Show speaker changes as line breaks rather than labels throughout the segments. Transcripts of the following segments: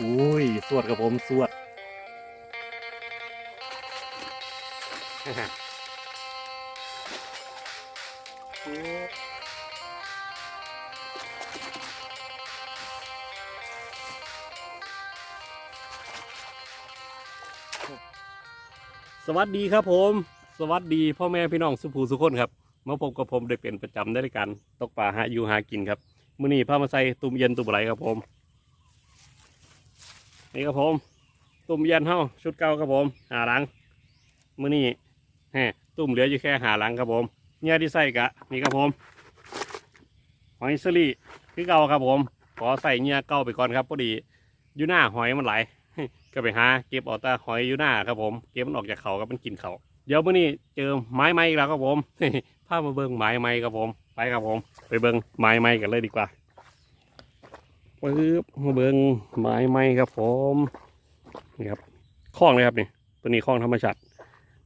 อุ้ย สวดกับผมสวด สวัสดีครับผม สวัสดีพ่อแม่พี่น้องสุภูสุคนครับ มาพบกับผมได้เป็นประจำได้ในการตกปลาหาอยู่หากินครับ มื้อนี้พามาใส่ตุ่มเย็นตุ่มไหลครับผม นี่ครับผม ตุ่มเย็นเฮาชุดเก่าครับผมหาหลังมื้อนี้ฮะตุ่มเหลืออยู่แค่หาหลังครับผมเนี่ยที่ใส่กะนี่ครับผมหอยสลีคือเก่าครับผม ขอใส่เนี่ยเก่าไปก่อนครับพอดีอยู่หน้าหอยมันไหลก็ไปหาเก็บออกตาหอยอยู่หน้าครับผม เก็บมันออกจากเขาก็มันกินเขาเดี๋ยวมื้อนี้เจอไม้ไม้อีกแล้วครับผมพามาเบิ่งไม้ไม้ครับผม ไปครับผม ไปเบิ่งไม้ไม้กันเลยดีกว่า ปึ๊บมาเบิ่งไม้ไม้ครับผมนี่ครับคล้องเลยครับนี่ตัวนี้คล้องธรรมชาติ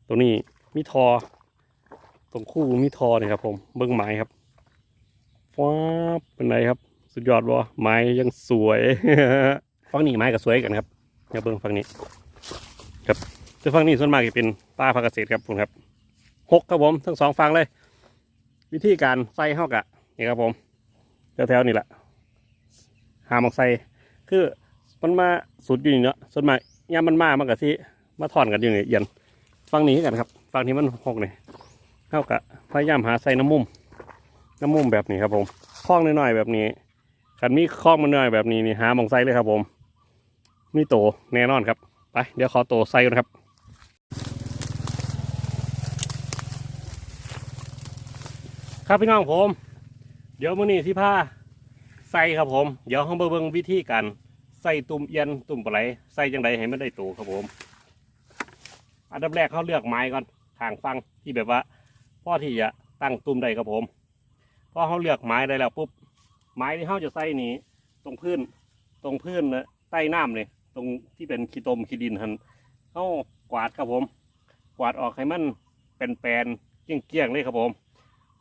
ตัวนี้มีทอ ตรงคู่มีทอเนี่ยครับ ผมเบิ่งไม้ครับฟ้าบเป็นไรครับ สุดยอดวะไม้ยังสวยฟังนี่ไม้ก็สวยกันครับอย่าเบิ่งฝั่งนี้ ครับแต่ฟังนี้ส่วนมากจะเป็นป่าพักเกษตรครับผมครับหกครับผมทั้งสองฝั่งเลย วิธีการใส่เข้ากะนี่ครับผมแถวๆนี่แหละ หาหมอกใส่คือมันมาสุดอยู่นี่เนาะส่วนมากยามมันมามันกะที่มาถอนกันอยู่นี่เอีย็นฝั่งนี้กันครับฝั่งที่มันหกนี่เข้ากะพยายามหาใส่น้ำมุม น้ำมุมแบบนี้ครับผมคล้องน้อยๆแบบนี้ขันมีคล้องมันน้อยแบบนี้นี่หาหมองใส่เลยครับผมมีโตแน่นอนครับไปเดี๋ยวขอโตใส่กันครับครับพี่น้องผม เดี๋ยวมื้อนี้ที่ผ้า ส่ครับผม เดี๋ยวห้องเบิ่งวิธีการใส่ตุ่มเอียนตุ่มปลาไหลใส่จังไดให้มันได้โตครับผม อันดับแรกเขาเลือกไม้ก่อนทางฟังที่แบบว่าพ่อที่จะตั้งตุ่มได้ครับผมพอเขาเลือกไม้ได้แล้วปุ๊บไม้ที่เขาจะใส่นี้ตรงพื้นตรงพื้นนะใต้น้ำเลยตรงที่เป็นขี้ตมขี้ดินหันเขากวาดครับผม กวาดออกให้มันเป็นแปลนเกี้ยงๆเลยครับผม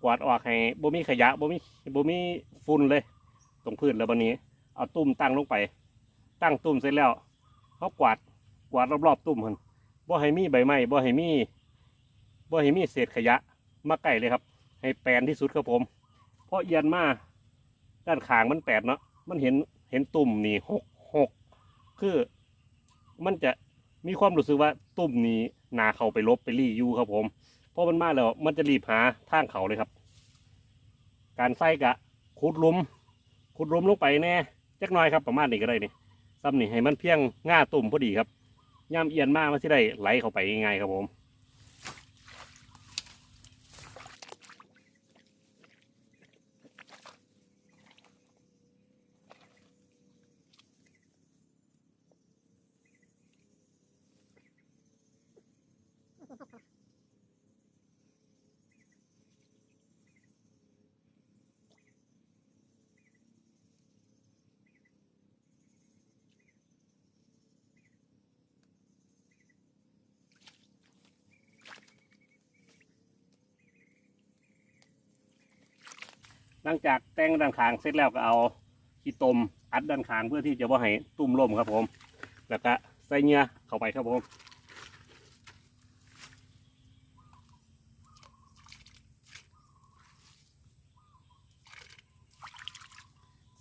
กวาดออกให้บ่มีขยะบ่มีบ่มีฝุ่นเลย ตรงพื้นแล้วบันนี้ เอาตุ่มตั้งลงไป ตั้งตุ่มเสร็จแล้วเขากวาดกวาดรอบๆตุ่มหันบ่ให้มีใบไม้บ่ให้มีบ่ให้มีเศษขยะมาใกล้เลยครับ ให้แปลนที่สุดครับผม เพราะเอียนมาด้านข้างมันแปดเนาะมันเห็นเห็นตุ่มนี่หกหกคือมันจะมีความรู้สึกว่าตุ่มนี้นาเขาไปลบไปรีอยู่ครับผม เพราะมันมาแล้วมันจะรีบหาทางเขาเลยครับ การใส่กะขุดลุม ขุดหลุมลงไปแน่จักน้อยครับประมาณนี้ก็ได้นี่ซ้ำนี่ให้มันเพียงง่าตุ่มพอดีครับย่ำเอียนมากมันจะได้ไหลเข้าไปง่ายๆครับผม หลังจากแต่งด้านขางเสร็จแล้วก็เอาขี้ตมอัดด้านขางเพื่อที่จะว่าให้ตุ่มล่มครับผม แล้วก็ใส่เนื้อเข้าไปครับผม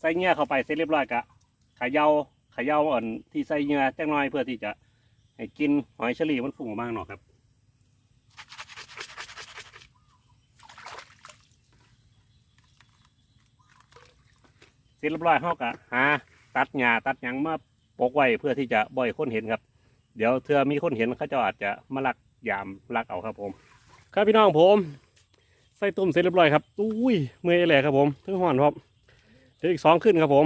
ใส่เนื้อเข้าไปเสร็จเรียบร้อยกะขย่าเขย่าอ่อนที่ใส่เนื้อจังน้อยเพื่อที่จะให้กินหอยเฉลี่มันฟุ้งออกมาข้างนอกครับ ร็จเรียบร้อยเขากะหาตัดหญ้าตัดหยังมาปกไว้เพื่อที่จะบ่อยคนเห็นครับ เดี๋ยวเธอมีคนเห็นเขาเจะอาจจะมาลักยามลักเอาครับผม ครับพี่น้องผมใส่ตุ่มเสร็จเรียบร้อยครับอุ้ยเมื่อยแหละครับผมถึงห่อนครับเดี๋ยวอีกสองขึ้นครับผม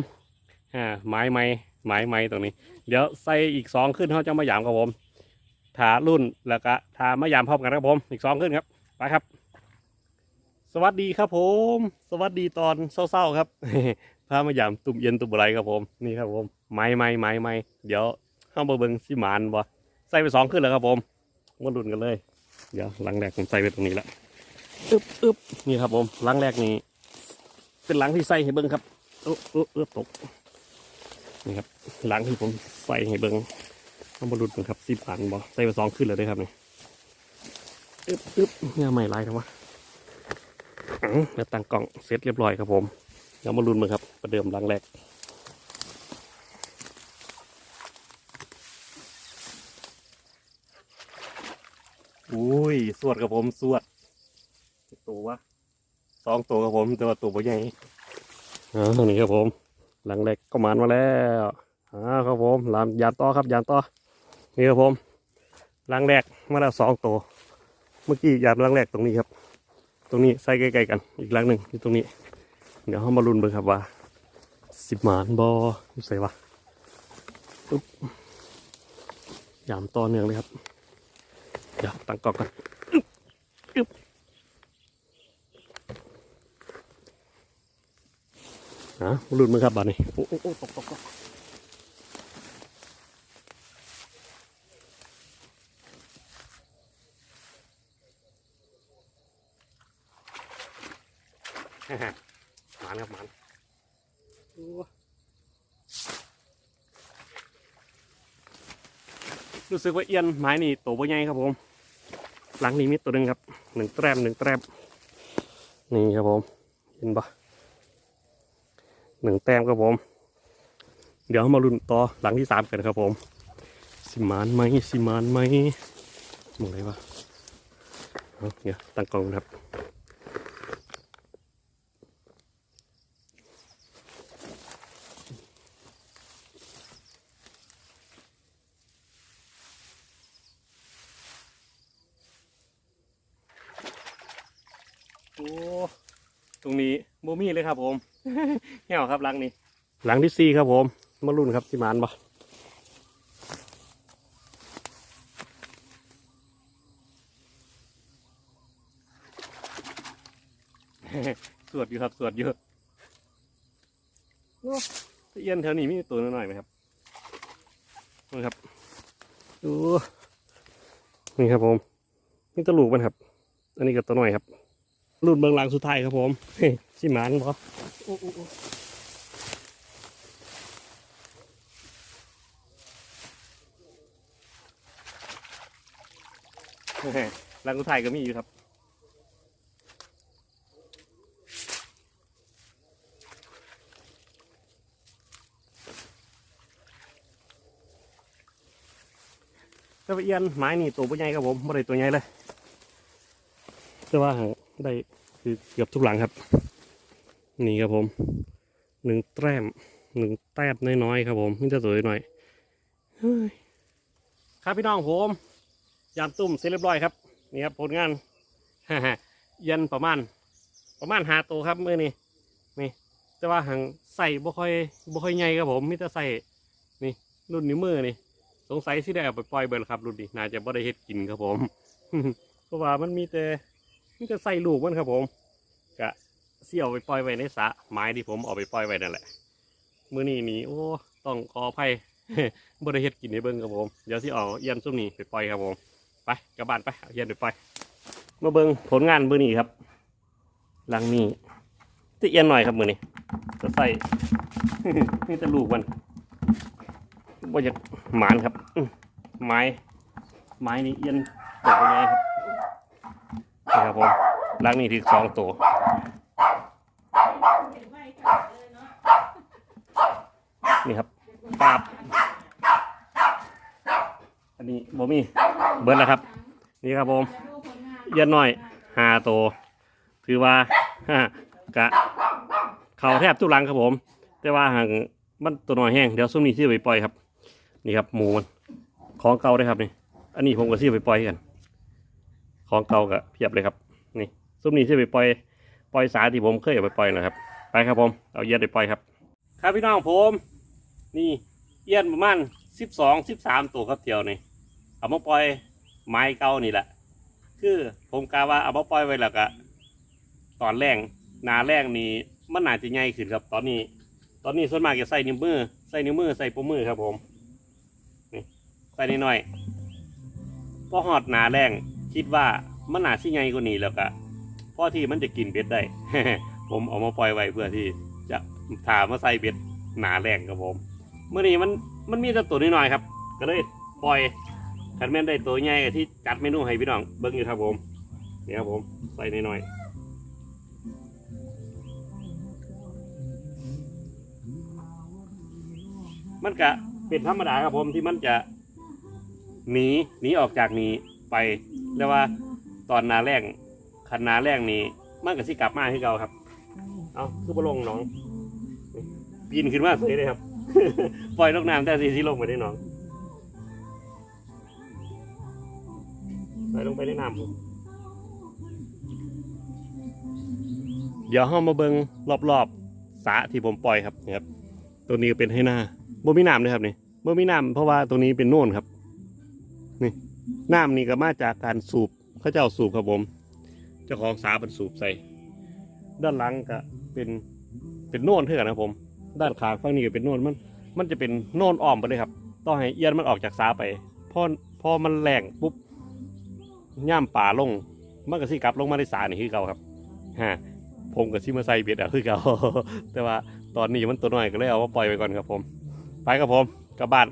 อ่าไม้ไม้ไม้ไม้ตรงนี้ เดี๋ยวใส่อีกสองขึ้นเขาจะมายามครับผมถารุ่นแล้วก็ถามายามพร้อมกันครับผม อีกสองขึ้นครับไปครับ สวัสดีครับผม สวัสดีตอนเศร้าๆครับ พามายามตุ่มเย็นตุ่มอะไรครับผมนี่ครับผมไม้ไม้ไม้ไม้เดี๋ยวเข้ามาเบิ้งสิหมานบ่ใส่ไปสองขึ้นแล้วครับผมมาลุ้นกันเลย เดี๋ยวหลังแรกผมใส่ไปตรงนี้แล้วอึ๊บอึ๊บนี่ครับผมหลังแรกนี้เป็นหลังที่ใส่ให้เบิ้งครับเอ๊บเอ๊บเอ๊บตกนี่ครับหลังที่ผมใส่ให้เบิ้งเอามาหลุดเบิ่งครับสิบอันบอใส่ไปสองขึ้นเลยเด้อครับนี่อึ๊บอึ๊บเนี่ยใหม่ไรครับวะอื้อแล้วตั้งกล่องเสร็จเรียบร้อยครับผม เดี๋ยวมาลุ้นเบิ่งครับ ประเดิมหลังแรกอุ้ย สวดกับผม สวดตัววะสองตัวกับผมแต่ว่าตัวบ่ใหญ่อ่าตรงนี้ครับผม หลังแรกก็มานมาแล้วอ่าครับผมลามยานต่อครับยานต่อนี่ครับผมหลังแรกมาแล้วสองตัว เมื่อกี้ยานหลังแรกตรงนี้ครับ ตรงนี้ใส่ใกล้ๆกัน อีกหลังหนึ่งอยู่ตรงนี้ เดี๋ยวเรามาลุ้นเบิ่งครับว่าสิบหมานบอใส่วะปุ๊บยามต่อเนื่องเลยครับ เดี๋ยวตั้งกล้องกันอึ๊บอึ๊บอะหลุดมือครับบาดนี้ โอ้โอ้โอ้ตกตกตกฮ่าฮ่าหมานครับหมานโอ้ รู้สึกว่าเอียนไม้นี่โตวบ่ใหญ่ครับผม หลังนี้มีตัวหนึ่งครับหนึ่งแต้มหนึ่งแต้มนี่ครับผม เห็นปะหนึ่งแต้มครับผม เดี๋ยวมาลุ้นต่อหลังที่สามกันครับผม สิมานไหมสิมานไหมมองอะไรวะเดี๋ยวตั้งกล้องนะครับ โอ้ ตรงนี้โมมี่เลยครับ ผมเหี่ยวครับหลังนี้ หลังที่สี่ครับผมมารุ่นครับที่มานปะสวดอยู่ครับสวดเยอะโอ้ตะเอียนแถวนี้มีตัวน้อยๆไหมครับนี่ครับโอ้นี่ครับผมนี่ตะลูกมันครับ อันนี้ก็ตัวน้อยครับ รุ่นเบื้องหลังสุดท้ายครับผมชิหมานบอหลังสุดท้ายก็มีอยู่ครับแต่ว่าเอียนไม้นี่ตัวใหญ่ครับผมไม่ได้ตัวใหญ่เลยแต่ว่าหาง ได้คือเกือบทุกหลังครับ นี่ครับผมหนึ่งแต้มหนึ่งแต้มน้อยๆครับผมมิจะสวยหน่อยครับพี่น้องผมยามตุ่มเสร็จเรียบร้อยครับนี่ครับผลงานยันประมาณ ประมาณหาตัวครับมือนี่นี่แต่ว่าหางใส่บ่ค่อยบ่ค่อยใหญ่ครับผมมิจะใส่นี่รุ่นนิ้วมือนี่สงสัยที่ได้เอาไปปล่อยเบิร์ครับรุ่นนี้น่าจะบ่ได้เฮ็ดกินครับผม เพราะว่ามันมีแต่ นี่จะใส่ลูกมันครับผมกะเสี่ยวไปปล่อยไว้ในสระไม้ที่ผมเอาไปปล่อยไว้นั่นแหละมื้อนี้นี่โอ้ต้องขออภัยบริเฮ็ดกินในเบิ้งครับผมเดี๋ยวสิเอาเอียนซุ่มนี้ไปปล่อยครับผมไปกลับบ้านไปเอาเอียนไปปล่อยมาเบิ้งผลงานมื้อนี้ครับหลังนี้จะเอียนหน่อยครับมื้อนี้จะใส่นี่จะลูกมันว่าจะหมานครับ ไม้ไม้นี่เอียนตกยังไงครับ ครับผมล้างนี่ถึงสองตัวนี่ครับปาบอันนี้บมีเบิร์ดแล้วครับ นี่ครับผมเยันน้อยห้าตัวถือว่าฮะกะเขาแทบทุกลังครับผม แต่ว่าห่างมันตัวน้อยแห้งเดี๋ยวซุ้มนี้ที่ไปปล่อยครับ นี่ครับหมูมันของเก่าเลยครับนี่ อันนี้ผมก็ที่ไปปล่อยกัน ของเก่าก็เพียบเลยครับ นี่ซุ้มนี้ที่ไปปล่อยปล่อยสาที่ผมเคยเอาไปปล่อยนะครับ ไปครับผม เอาเยียนไปปล่อยครับ ครับพี่น้องผม นี่เยียนประมาณสิบสองสิบสามตัวครับเที่ยวนี่เอามาปล่อยไม้เก่านี่แหละ คือผมกาว่าเอามาปล่อยไว้แล้วก็ตอนแรงนาแรงนี่มันหนาจะใหญ่ขึ้นครับ ตอนนี้ ตอนนี้ส่วนมากจะใส่นิ้วมือใส่นิ้วมือใส่ปุ่มมือครับผมนี่ใส่น้อยพอหอดหนาแรง คิดว่ามันหนาที่ใหญ่กว่านี้แล้วก็พอที่มันจะกินเบ็ดได้ ผมเอามาปล่อยไว้เพื่อที่จะถามาใส่เบ็ดหนาแรงครับผมเมื่อนี้มันมันมีแต่ตัวน้อยๆครับ ก็เลยปล่อยคันแม่นได้ตัวใหญ่ที่จัดเมนูให้พี่น้องเบิ้งอยู่ครับผมนี่ครับผมใส่น้อยๆมันก็เป็นธรรมดาครับผมที่มันจะหนีหนีออกจากนี ไปเรียกว่าตอนนาแรงคันนาแรงนี้มันก็สิกลับมาให้เราครับ เอาคือบลงน้องปีนขึ้นมาสียเลยครับ ปล่อยลงน้ำแต่สีสีลงไปได้น้องปล่อยลงไปในน้ำเดี๋ยวห้ามาเบิงรอบๆสระที่ผมปล่อยครับนี่ครับ ตัวนี้เป็นให้หน้าบ่มีน้ำเลยครับนี่บ่มีน้ำเพราะว่าตัวนี้เป็นโน่นครับ นี่ น้ำนี่ก็มาจากการสูบเขาเจ้าสูบครับผม เจ้าของสาเป็นสูบใส่ ด้านหลังก็เป็นเป็นโน่นเท่ากันนะครับผม ด้านขาฝั่งนี้ก็เป็นโน่นมัน มันจะเป็นโน่นอ้อมไปเลยครับ ต้องให้เอียนมันออกจากสาไปพอพอมันแรงปุ๊บย่ามป่าลง มันก็สิกลับลงมาในสานี่คือเก่าครับฮะผมก็สิมาใส่เบ็ดอาคือเก่าแต่ว่าตอนนี้มันตัวน้อยก็เลยเอามาปล่อยไว้ก่อนครับผม ไปครับผมกลับบ้าน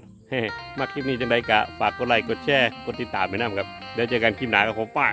มาคลิปนี้จังไดกะฝากกดไลค์กดแชร์กดติดตามไปนะครับ เดี๋ยวเจอกันคลิปหน้าครับผมป้า